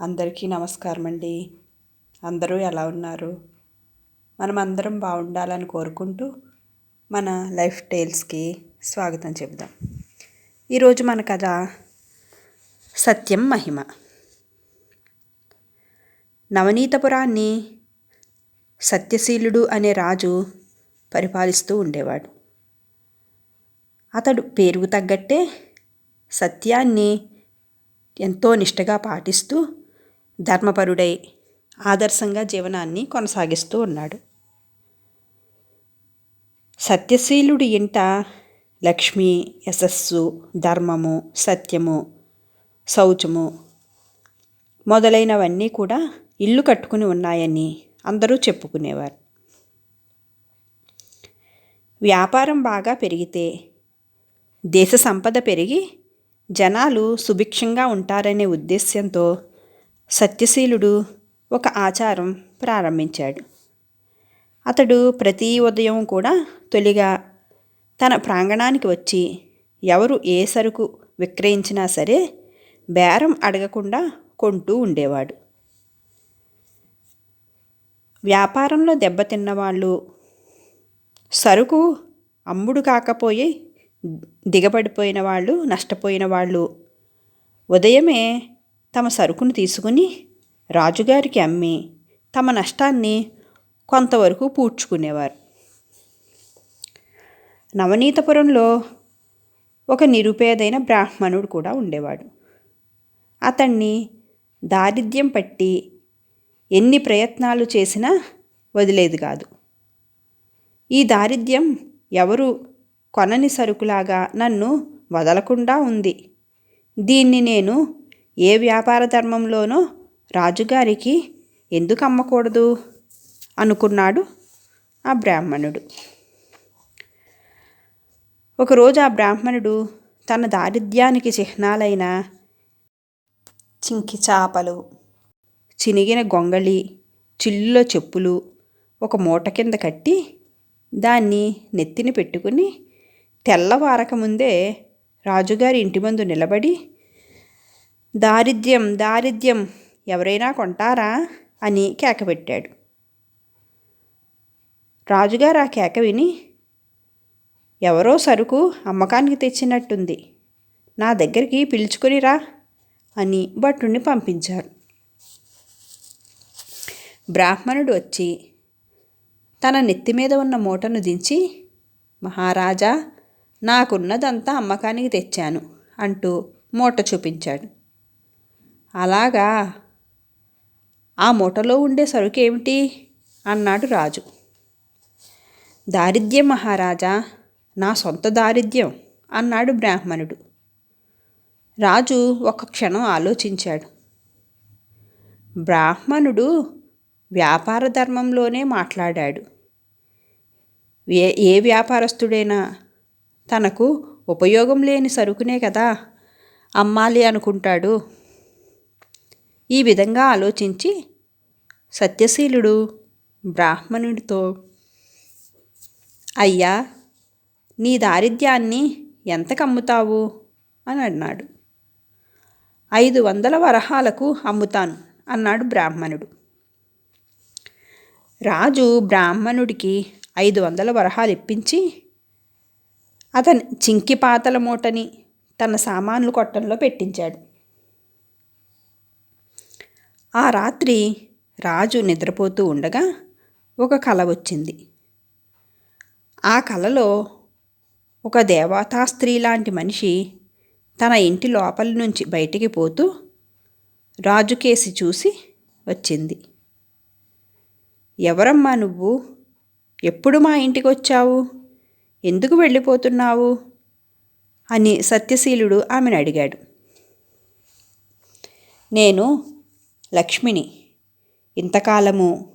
అందరికీ నమస్కారం అండి అందరూ ఎలా ఉన్నారు? మనం అందరం బాగుండాలని కోరుకుంటూ మన లైఫ్ టైల్స్కి స్వాగతం చెబుదాం. ఈరోజు మన కథ సత్యం మహిమ. నవనీతపురాన్ని సత్యశీలుడు అనే రాజు పరిపాలిస్తూ ఉండేవాడు. అతడు పేరుకు తగ్గట్టే సత్యాన్ని ఎంతో నిష్టగా పాటిస్తూ ధర్మపరుడై ఆదర్శంగా జీవనాన్ని కొనసాగిస్తూ ఉన్నాడు. సత్యశీలుడి ఇంట లక్ష్మి యశస్సు ధర్మము సత్యము శౌచము మొదలైనవన్నీ కూడా ఇల్లు కట్టుకుని ఉన్నాయని అందరూ చెప్పుకునేవారు. వ్యాపారం బాగా పెరిగితే దేశ సంపద పెరిగి జనాలు సుభిక్షంగా ఉంటారనే ఉద్దేశ్యంతో సత్యశీలుడు ఒక ఆచారం ప్రారంభించాడు. అతడు ప్రతి ఉదయం కూడా తొలిగా తన ప్రాంగణానికి వచ్చి ఎవరు ఏ సరుకు విక్రయించినా సరే బేరం అడగకుండా కొంటూ ఉండేవాడు. వ్యాపారంలో దెబ్బతిన్న వాళ్ళు సరుకు అమ్ముడు కాకపోయి దిగబడిపోయిన వాళ్ళు నష్టపోయిన వాళ్ళు ఉదయమే తమ సరుకును తీసుకుని రాజుగారికి అమ్మి తమ నష్టాన్ని కొంతవరకు పూడ్చుకునేవారు. నవనీతపురంలో ఒక నిరుపేదైన బ్రాహ్మణుడు కూడా ఉండేవాడు. అతన్ని దారిద్ర్యం పట్టి ఎన్ని ప్రయత్నాలు చేసినా వదిలేది కాదు. ఈ దారిద్ర్యం ఎవరు కొనని సరుకులాగా నన్ను వదలకుండా ఉంది. దీన్ని నేను ఏ వ్యాపార ధర్మంలోనో రాజుగారికి ఎందుకు అమ్మకూడదు? అనుకున్నాడు ఆ బ్రాహ్మణుడు. ఒకరోజు ఆ బ్రాహ్మణుడు తన దారిద్ర్యానికి చిహ్నాలైన చింకి చాపలు చినిగిన గొంగళి చిల్లులో చెప్పులు ఒక మూట కింద కట్టి దాన్ని నెత్తిని పెట్టుకుని తెల్లవారక ముందే రాజుగారి ఇంటి ముందు నిలబడి దారిద్ర్యం దారిద్ర్యం ఎవరైనా కొంటారా? అని కేకపెట్టాడు రాజుగారు ఆ కేక విని ఎవరో సరుకు అమ్మకానికి తెచ్చినట్టుంది. నా దగ్గరికి పిలుచుకొని రా అని భటుణ్ణి పంపించారు. బ్రాహ్మణుడు వచ్చి తన నెత్తి మీద ఉన్న మూటను దించి మహారాజా నాకున్నదంతా అమ్మకానికి తెచ్చాను అంటూ మూట చూపించాడు. అలాగా? ఆ మూటలో ఉండే సరుకు ఏమిటి అన్నాడు రాజు. దారిద్ర్యం మహారాజా నా సొంత దారిద్ర్యం అన్నాడు బ్రాహ్మణుడు. రాజు ఒక క్షణం ఆలోచించాడు. బ్రాహ్మణుడు వ్యాపార ధర్మంలోనే మాట్లాడాడు. ఏ ఏ వ్యాపారస్తుడైనా తనకు ఉపయోగం లేని సరుకునే కదా అమ్మాలి అనుకుంటాడు. ఈ విధంగా ఆలోచించి సత్యశీలుడు బ్రాహ్మణుడితో అయ్యా నీ దారిద్ర్యాన్ని ఎంతకు అమ్ముతావు అని అన్నాడు. ఐదు వందల వరహాలకు అమ్ముతాను అన్నాడు బ్రాహ్మణుడు. రాజు బ్రాహ్మణుడికి ఐదు వందల వరహాలు ఇప్పించి అతని చింకి పాతల మూటని తన సామాన్లు కొట్టంలో పెట్టించాడు. ఆ రాత్రి రాజు నిద్రపోతూ ఉండగా ఒక కల వచ్చింది. ఆ కలలో ఒక దేవతా స్త్రీ లాంటి మనిషి తన ఇంటి లోపల నుంచి బయటికి పోతూ రాజుకేసి చూసి వచ్చింది. ఎవరమ్మా నువ్వు? ఎప్పుడు మా ఇంటికి వచ్చావు? ఎందుకు వెళ్ళిపోతున్నావు అని సత్యశీలుడు ఆమెను అడిగాడు. నేను లక్ష్మిని ఇంతకాలము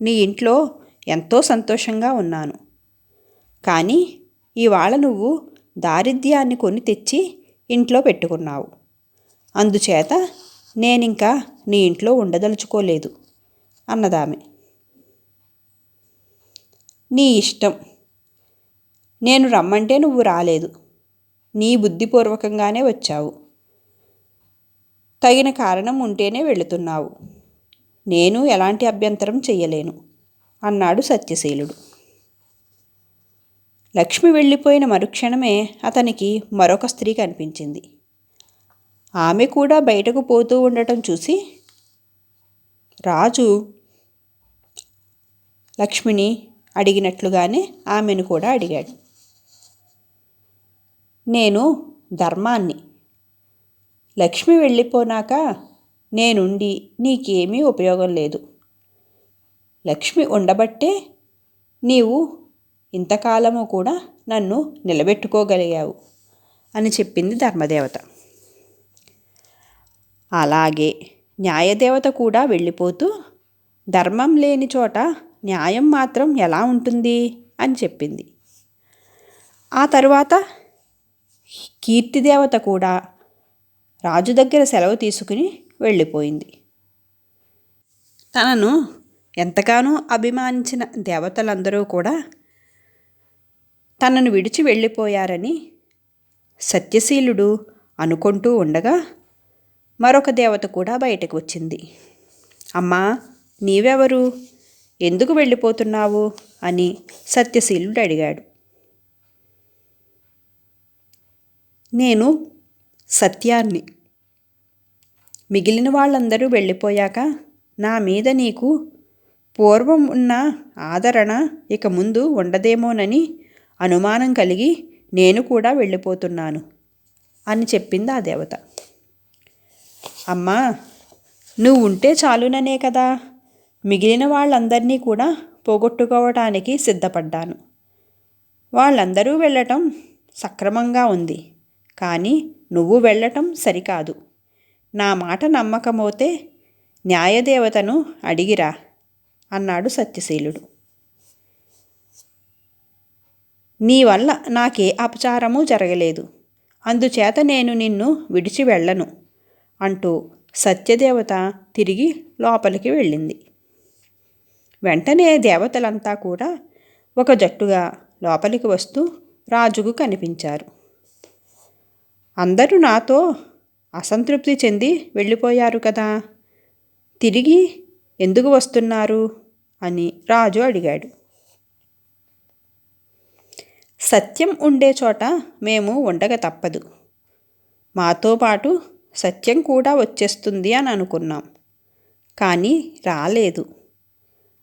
నీ ఇంట్లో ఎంతో సంతోషంగా ఉన్నాను. కానీ ఇవాళ నువ్వు దారిద్ర్యాన్ని కొని తెచ్చి ఇంట్లో పెట్టుకున్నావు. అందుచేత నేనింకా నీ ఇంట్లో ఉండదలుచుకోలేదు అన్నదామె. నీ ఇష్టం. నేను రమ్మంటే నువ్వు రాలేదు. నీ బుద్ధిపూర్వకంగానే వచ్చావు. తగిన కారణం ఉంటేనే వెళుతున్నావు. నేను ఎలాంటి అభ్యంతరం చెయ్యలేను అన్నాడు సత్యశీలుడు. లక్ష్మి వెళ్ళిపోయిన మరుక్షణమే అతనికి మరొక స్త్రీ కనిపించింది. ఆమె కూడా బయటకు పోతూ ఉండటం చూసి రాజు లక్ష్మిని అడిగినట్లుగానే ఆమెను కూడా అడిగాడు. నేను ధర్మాన్ని లక్ష్మి వెళ్ళిపోనాక నేనుండి నీకేమీ ఉపయోగం లేదు. లక్ష్మి ఉండబట్టే నీవు ఇంతకాలము కూడా నన్ను నిలబెట్టుకోగలిగావు అని చెప్పింది ధర్మదేవత. అలాగే న్యాయదేవత కూడా వెళ్ళిపోతూ ధర్మం లేని చోట న్యాయం మాత్రం ఎలా ఉంటుంది? అని చెప్పింది. ఆ తరువాత కీర్తిదేవత కూడా రాజు దగ్గర సెలవు తీసుకుని వెళ్ళిపోయింది. తనను ఎంతగానో అభిమానించిన దేవతలందరూ కూడా తనను విడిచి వెళ్ళిపోయారని సత్యశీలుడు అనుకుంటూ ఉండగా మరొక దేవత కూడా బయటకు వచ్చింది. అమ్మా నీవెవరు? ఎందుకు వెళ్ళిపోతున్నావు? అని సత్యశీలుడు అడిగాడు. నేను సత్యాన్ని. మిగిలిన వాళ్ళందరూ వెళ్ళిపోయాక నా మీద నీకు పూర్వం ఉన్న ఆదరణ ఇక ముందు ఉండదేమోనని అనుమానం కలిగి నేను కూడా వెళ్ళిపోతున్నాను అని చెప్పింది ఆ దేవత. అమ్మా నువ్వు ఉంటే చాలుననే కదా. మిగిలిన వాళ్ళందరినీ కూడా పోగొట్టుకోవటానికి సిద్ధపడ్డాను. వాళ్ళందరూ వెళ్ళటం సక్రమంగా ఉంది. కానీ నువ్వు వెళ్ళటం సరికాదు. నా మాట నమ్మకమోతే న్యాయదేవతను అడిగిరా అన్నాడు సత్యశీలుడు. నీ వల్ల నాకే అపచారము జరగలేదు. అందుచేత నేను నిన్ను విడిచి వెళ్ళను అంటూ సత్యదేవత తిరిగి లోపలికి వెళ్ళింది. వెంటనే దేవతలంతా కూడా ఒక జట్టుగా లోపలికి వస్తూ రాజుకు కనిపించారు. అందరూ నాతో అసంతృప్తి చెంది వెళ్ళిపోయారు కదా. తిరిగి ఎందుకు వస్తున్నారు? అని రాజు అడిగాడు. సత్యం ఉండే చోట మేము ఉండక తప్పదు. మాతో పాటు సత్యం కూడా వచ్చేస్తుంది అని అనుకున్నాం. కానీ రాలేదు.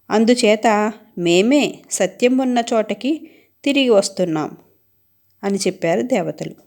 అందుచేత మేమే సత్యం ఉన్న చోటకి తిరిగి వస్తున్నాం అని చెప్పారు దేవతలు.